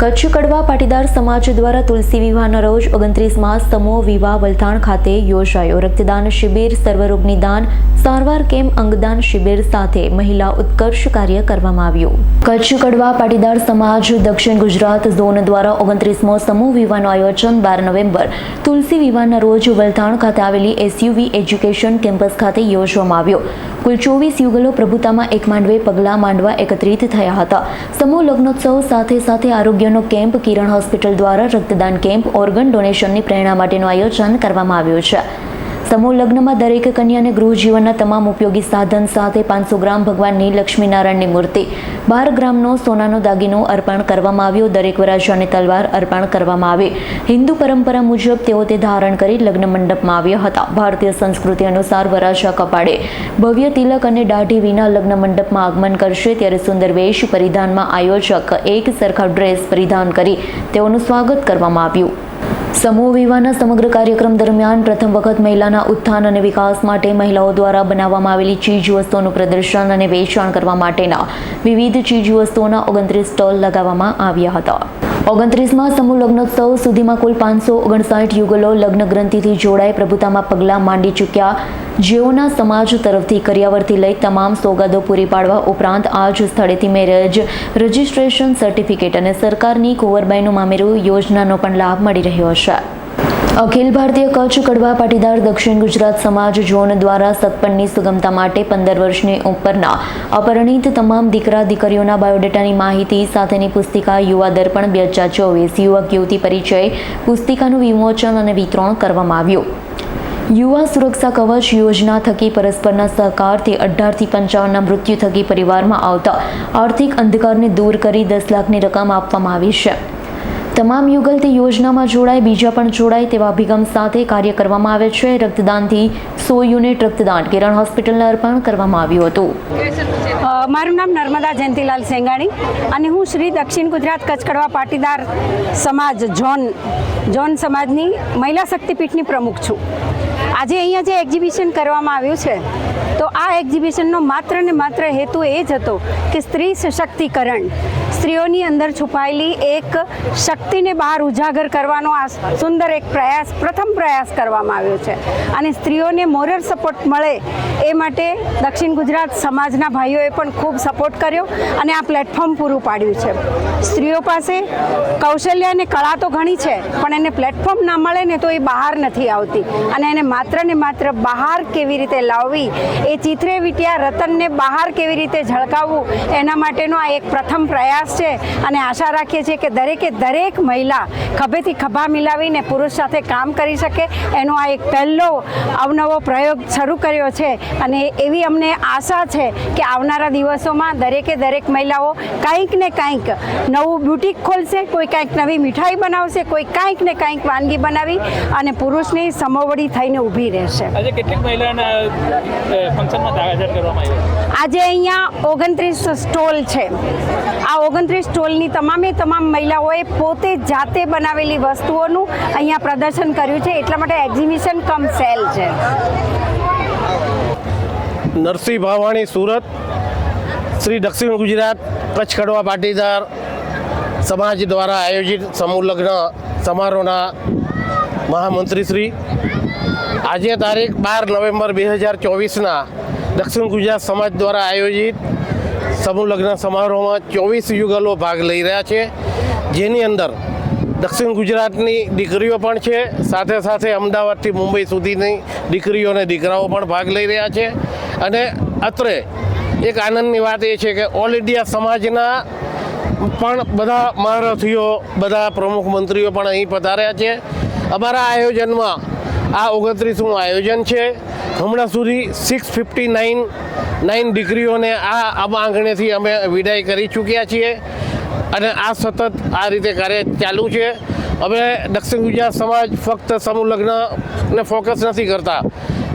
કચ્છ કડવા પાટીદાર સમાજ દ્વારા તુલસી વિવાહના રોજ ઓગણત્રીસમાં સમૂહ વિવાહ વલથાણ ખાતે યોજાયો. રક્તદાન શિબિર સર્વરોગ નિદાન સારવાર કેમ્પ અંગદાન શિબિર સાથે મહિલા ઉત્કર્ષ કાર્ય કરવામાં આવ્યું. કચ્છ કડવા પાટીદાર સમાજ દક્ષિણ ગુજરાત ઝોન દ્વારા ઓગણત્રીસમો સમૂહ વિવાહનું આયોજન બાર નવેમ્બર. તુલસી વિવાહના રોજ વલથાણ ખાતે આવેલી એસયુવી એજ્યુકેશન કેમ્પસ ખાતે યોજવામાં આવ્યો. કુલ ચોવીસ યુગલો પ્રભુતામાં એક માંડવે પગલાં માંડવા એકત્રિત થયા હતા. સમૂહ લગ્નોત્સવ સાથે સાથે આરોગ્યનો કેમ્પ કિરણ હોસ્પિટલ દ્વારા રક્તદાન કેમ્પ, ઓર્ગન ડોનેશનની પ્રેરણા માટેનું આયોજન કરવામાં આવ્યું છે. સમૂહ લગ્નમાં દરેક કન્યાને ગૃહ જીવનના તમામ ઉપયોગી સાધન સાથે પાંચસો ગ્રામ ભગવાનની લક્ષ્મીનારાયણની મૂર્તિ. બાર ગ્રામનો સોનાનો દાગીનો અર્પણ કરવામાં આવ્યો. દરેક વરાજાને તલવાર અર્પણ કરવામાં આવે. હિન્દુ પરંપરા મુજબ તેઓ તે ધારણ કરી લગ્ન મંડપમાં આવ્યા હતા. ભારતીય સંસ્કૃતિ અનુસાર વરાજા કપાળે ભવ્ય તિલક અને દાઢી વિના લગ્ન મંડપમાં આગમન કરશે ત્યારે સુંદર વેશ પરિધાનમાં આયોજક એક સરખા ડ્રેસ પરિધાન કરી તેઓનું સ્વાગત કરવામાં આવ્યું. સમૂહ વિવાહના સમગ્ર કાર્યક્રમ દરમિયાન પ્રથમ વખત મહિલાના ઉત્થાન અને વિકાસ માટે મહિલાઓ દ્વારા બનાવવામાં આવેલી ચીજ વસ્તુઓનું પ્રદર્શન અને વેચાણ કરવા માટેના વિવિધ ચીજ વસ્તુઓના ઓગણત્રીસ સ્ટોલ લગાવવામાં આવ્યા હતા. ઓગણત્રીસમાં સમૂહ લગ્નોત્સવ સુધીમાં કુલ પાંચસો ઓગણસાઠ યુગલો લગ્ન ગ્રંથિથી જોડાઈ પ્રભુતામાં પગલાં માંડી ચૂક્યા જેઓના સમાજ તરફથી કર્યાવરથી લઈ તમામ સોગાદો પૂરી પાડવા ઉપરાંત આ સ્થળેથી મેરેજ, રજિસ્ટ્રેશન સર્ટિફિકેટ અને સરકારની કુંવરબાઈનું મામેરું યોજનાનો પણ લાભ મળી રહ્યો છે અખિલ ભારતીય કચ્છ કડવા પાટીદાર દક્ષિણ ગુજરાત સમાજ ઝોન દ્વારા સતપણની સુગમતા માટે પંદર વર્ષની ઉપરના અપરિણિત તમામ દીકરા દીકરીઓના બાયોડેટાની માહિતી સાથેની પુસ્તિકા યુવા દર્પણ બે હજાર ચોવીસ યુવક યુવતી પરિચય પુસ્તિકાનું વિમોચન અને વિતરણ કરવામાં આવ્યું. યુવા સુરક્ષા કવચ યોજના થકી પરસ્પરના સહકારથી અઢારથી પંચાવનના મૃત્યુ થકી પરિવારમાં આવતા આર્થિક અંધકારને દૂર કરી દસ લાખની રકમ આપવામાં આવી છે. તમામ યુગલથી યોજનામાં જોડાય, બીજા પણ જોડાય તેવા અભિગમ સાથે કાર્ય કરવામાં આવે છે. રક્તદાનથી સો યુનિટ રક્તદાન કેરણ હોસ્પિટલને અર્પણ કરવામાં આવ્યું હતું. મારું નામ નર્મદા જયંતિલાલ સેંગાણી અને હું શ્રી દક્ષિણ ગુજરાત કચ્છ કડવા પાટીદાર સમાજ, ઝોન ઝોન સમાજની મહિલા શક્તિપીઠની પ્રમુખ છું. આજે અહીંયા જે એક્ઝિબિશન કરવામાં આવ્યું છે, તો આ એક્ઝિબિશનનો માત્ર ને માત્ર હેતુ એ જ હતો કે સ્ત્રી સશક્તિકરણ. સ્ત્રીઓની અંદર છુપાયેલી એક શક્તિને બહાર ઉજાગર કરવાનો આ સુંદર એક પ્રયાસ, પ્રથમ પ્રયાસ કરવામાં આવ્યો છે. અને સ્ત્રીઓને મોરલ સપોર્ટ મળે એ માટે દક્ષિણ ગુજરાત સમાજના ભાઈઓએ પણ ખૂબ સપોર્ટ કર્યો અને આ પ્લેટફોર્મ પૂરું પાડ્યું છે. સ્ત્રીઓ પાસે કૌશલ્ય અને કળા તો ઘણી છે, પણ એને પ્લેટફોર્મ ના મળે ને તો એ બહાર નથી આવતી. અને એને માત્ર ને માત્ર બહાર કેવી રીતે લાવવી, એ ચિત્રે વિટ્યા રતનને બહાર કેવી રીતે ઝળકાવવું, એના માટેનો આ એક પ્રથમ પ્રયાસ છે. અને આશા રાખીએ છીએ કે દરેકે દરેક મહિલા ખભેથી ખભા મિલાવીને પુરુષ સાથે કામ કરી શકે. એનો આ એક પહેલો અવનવો પ્રયોગ શરૂ કર્યો છે. અને એવી અમને આશા છે કે આવનારા દિવસોમાં દરેકે દરેક મહિલાઓ કંઈક ને કાંઈક નવું બ્યુટીક ખોલશે કોઈ કાંઈક નવી મીઠાઈ બનાવશે કોઈ કાંઈક ને કંઈક વાનગી બનાવી અને પુરુષની સમોવડી થઈને ઊભી રહેશે. આજે કેટલીક ફંક્શનમાં અહીંયા ઓગણત્રીસ સ્ટોલ છે. આ ઓગણત્રીસ સ્ટોલની તમામે તમામ મહિલાઓએ પોતે જાતે બનાવેલી વસ્તુઓનું અહીંયા પ્રદર્શન કર્યું છે. એટલા માટે એક્ઝિબિશન કમ સેલ છે. નરસિંહ ભાવાણી, સુરત. શ્રી દક્ષિણ ગુજરાત કચ્છ કડવા પાટીદાર સમાજ દ્વારા આયોજિત સમૂહ લગ્ન સમારોહના મહામંત્રી શ્રી. આજે તારીખ બાર નવેમ્બર બે હજાર ચોવીસના દક્ષિણ ગુજરાત સમાજ દ્વારા આયોજિત સમૂહ લગ્ન સમારોહમાં ચોવીસ યુગલો ભાગ લઈ રહ્યા છે. જેની અંદર દક્ષિણ ગુજરાતની દીકરીઓ પણ છે. સાથે સાથે અમદાવાદથી મુંબઈ સુધીની દીકરીઓ અને દીકરાઓ પણ ભાગ લઈ રહ્યા છે. અને અત્રે એક આનંદની વાત એ છે કે ઓલ ઇન્ડિયા સમાજના પણ બધા મહારથીઓ, બધા પ્રમુખ મંત્રીઓ પણ અહીં પધાર્યા છે. અમારા આયોજનમાં આ ઓગણત્રીસમું આયોજન છે. હમણાં સુધી સિક્સ ફિફ્ટી નાઇન નાઇન દીકરીઓને આ આમાં આંગણેથી અમે વિદાય કરી ચૂક્યા છીએ અને આ સતત આ રીતે કાર્ય ચાલુ છે. અમે દક્ષિણ ગુજરાત સમાજ ફક્ત સમૂહ લગ્નને ફોકસ નથી કરતા,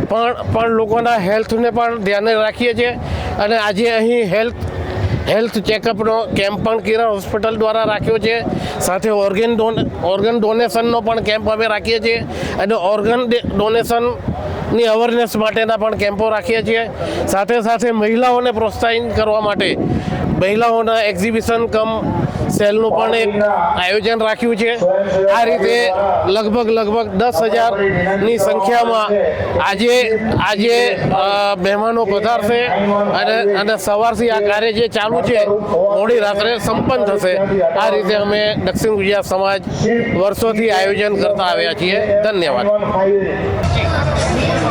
પણ પણ લોકોના હેલ્થને પણ ધ્યાને રાખીએ છીએ અને આજે અહીં હેલ્થ હેલ્થ ચેકઅપનો કેમ્પ પણ કિરણ હોસ્પિટલ દ્વારા રાખ્યો છે. સાથે ઓર્ગન ડોન, ઓર્ગન ડોનેશનનો પણ કેમ્પ અમે રાખીએ છીએ અને ઓર્ગન ડોનેશનની અવેરનેસ માટેના પણ કેમ્પો રાખીએ છીએ. સાથે સાથે મહિલાઓને પ્રોત્સાહિત કરવા માટે મહિલાઓના એક્ઝિબિશન કમ સેલનું પણ એક આયોજન રાખ્યું છે. આ રીતે લગભગ લગભગ દસ હજારની સંખ્યામાં આજે આજે મહેમાનો પધારશે અને અને સવારથી આ કાર્ય જે ચાલુ છે, મોડી રાત્રે સંપન્ન થશે. આ રીતે અમે દક્ષિણ ગુજરાત સમાજ વર્ષોથી આયોજન કરતા આવ્યા છીએ. ધન્યવાદ.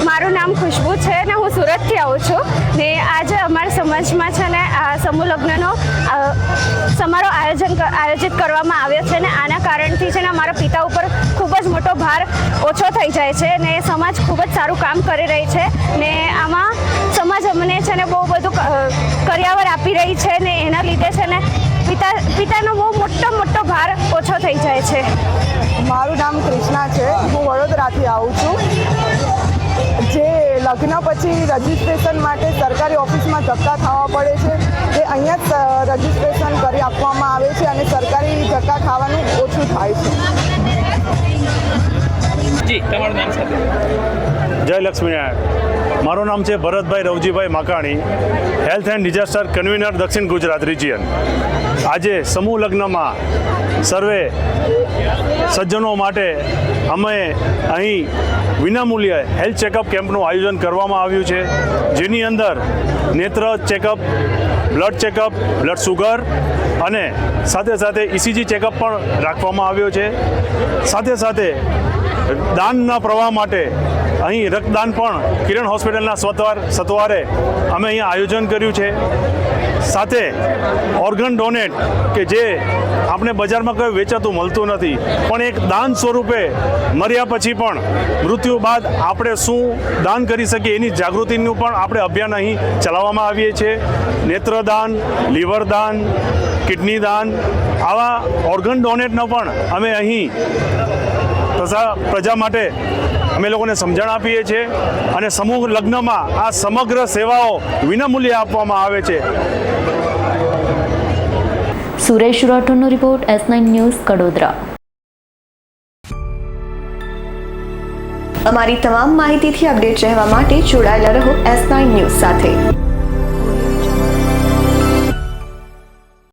મારું નામ ખુશ્બુ છે ને હું સુરતથી આવું છું. ને આજે અમારા સમાજમાં છે ને આ સમૂહ લગ્નનો સમારોહ આયોજન આયોજિત કરવામાં આવ્યો છે ને આના કારણથી છે ને અમારા પિતા ઉપર ખૂબ જ મોટો ભાર ઓછો થઈ જાય છે ને સમાજ ખૂબ જ સારું કામ કરી રહી છે ને આમાં સમાજ અમને છે ને બહુ બધું કર્યાવર આપી રહી છે ને એના લીધે છે ને પિતા, પિતાનો બહુ મોટો મોટો ભાર ઓછો થઈ જાય છે. મારું નામ કૃષ્ણા છે. હું વડોદરાથી આવું છું. લગ્ન પછી રજિસ્ટ્રેશન માટે સરકારી ઓફિસમાં ધક્કા થવા પડે છે. એ અહીંયા જ રજિસ્ટ્રેશન કરી આપવામાં આવે છે અને સરકારી ધક્કા ખાવાનું ઓછું થાય છે. જી, તમારું નામ સાથે. જય લક્ષ્મીનારાયણ મારું નામ છે Bharatbhai Ravjibhai Makani, health and disaster convener દક્ષિણ ગુજરાત રિજિયન. આજે સમૂહ લગ્નમાં સર્વે સજ્જનો માટે અમે અહીં વિનામૂલ્યે હેલ્થ ચેકઅપ કેમ્પનું આયોજન કરવામાં આવ્યું છે, જેની અંદર નેત્ર checkup, blood checkup, blood sugar અને સાથે સાથે ઇસીજી ચેકઅપ પણ રાખવામાં આવ્યો છે. સાથે સાથે દાનના પ્રવાહ માટે અહીં રક્તદાન પણ કિરણ હોસ્પિટલના સત્વાર સત્વારે અમે અહીંયા આયોજન કર્યું છે. સાથે ઓર્ગન ડોનેટ કે જે આપણે બજારમાં કોઈ વેચાતું મળતું નથી, પણ એક દાન સ્વરૂપે મર્યા પછી પણ મૃત્યુ બાદ આપણે શું દાન કરી શકીએ એની જાગૃતિનું પણ આપણે અભિયાન અહીં ચલાવવામાં આવીએ છીએ. નેત્રદાન, લીવરદાન કિડની દાન આવા ઓર્ગન ડોનેટનો પણ અમે અહીં પ્રજા માટે અમે લોકોને સમજણ આપીએ છીએ અને સમૂહ લગ્નમાં આ સમગ્ર સેવાઓ વિનામૂલ્યે આપવામાં આવે છે. Suresh રાઠોડનો report S nine news Kadodara. અમારી તમામ માહિતીથી અપડેટ રહેવા માટે જોડાયેલા રહો એસ નાઇન ન્યૂઝ સાથે.